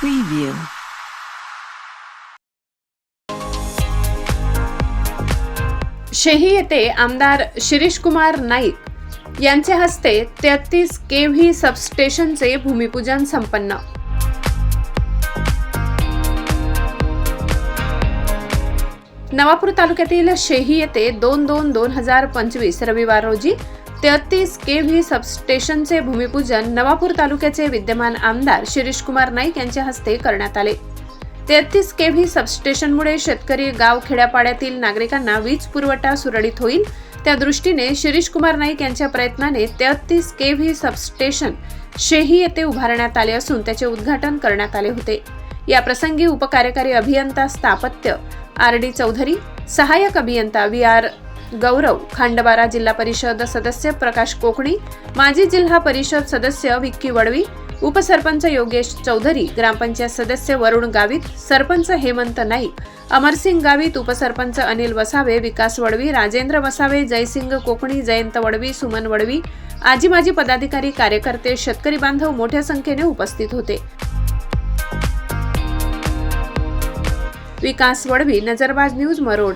Preview. शेही येथे आमदार शिरीष कुमार नाईक यांचे हस्ते तेहतीस के व्ही सबस्टेशनचे भूमिपूजन संपन्न. नवापूर तालुक्यातील शेही येथे दोन दोन दोन हजार पंचवीस रविवार रोजी तेहतीस के व्ही सबस्टेशनचे भूमिपूजन नवापूर तालुक्याचे विद्यमान आमदार शिरीषकुमार नाईक यांच्या हस्ते करण्यात आले. तेहतीस के व्ही सबस्टेशनमुळे शेतकरी गाव खेड्यापाड्यातील नागरिकांना वीज पुरवठा सुरळीत होईल. त्या दृष्टीने शिरीषकुमार नाईक यांच्या प्रयत्नाने तेहतीस के व्ही सबस्टेशन शेही येथे उभारण्यात आले असून त्याचे उद्घाटन करण्यात आले होते. या प्रसंगी उपकार्यकारी अभियंता स्थापत्य आर डी चौधरी सहाय्यक अभियंता व्ही आर गौरव खांडबारा जिल्हा परिषद सदस्य प्रकाश कोकणी माजी जिल्हा परिषद सदस्य विक्की वडवी उपसरपंच योगेश चौधरी ग्रामपंचायत सदस्य वरुण गावित सरपंच हेमंत नाईक अमरसिंग गावित उपसरपंच अनिल वसावे विकास वडवी राजेंद्र वसावे जयसिंग कोकणी जयंत वडवी सुमन वडवी आजी माजी पदाधिकारी कार्यकर्ते शेतकरी बांधव मोठ्या संख्येने उपस्थित होते. विकास वडवी नजरबाज न्यूज मरोड.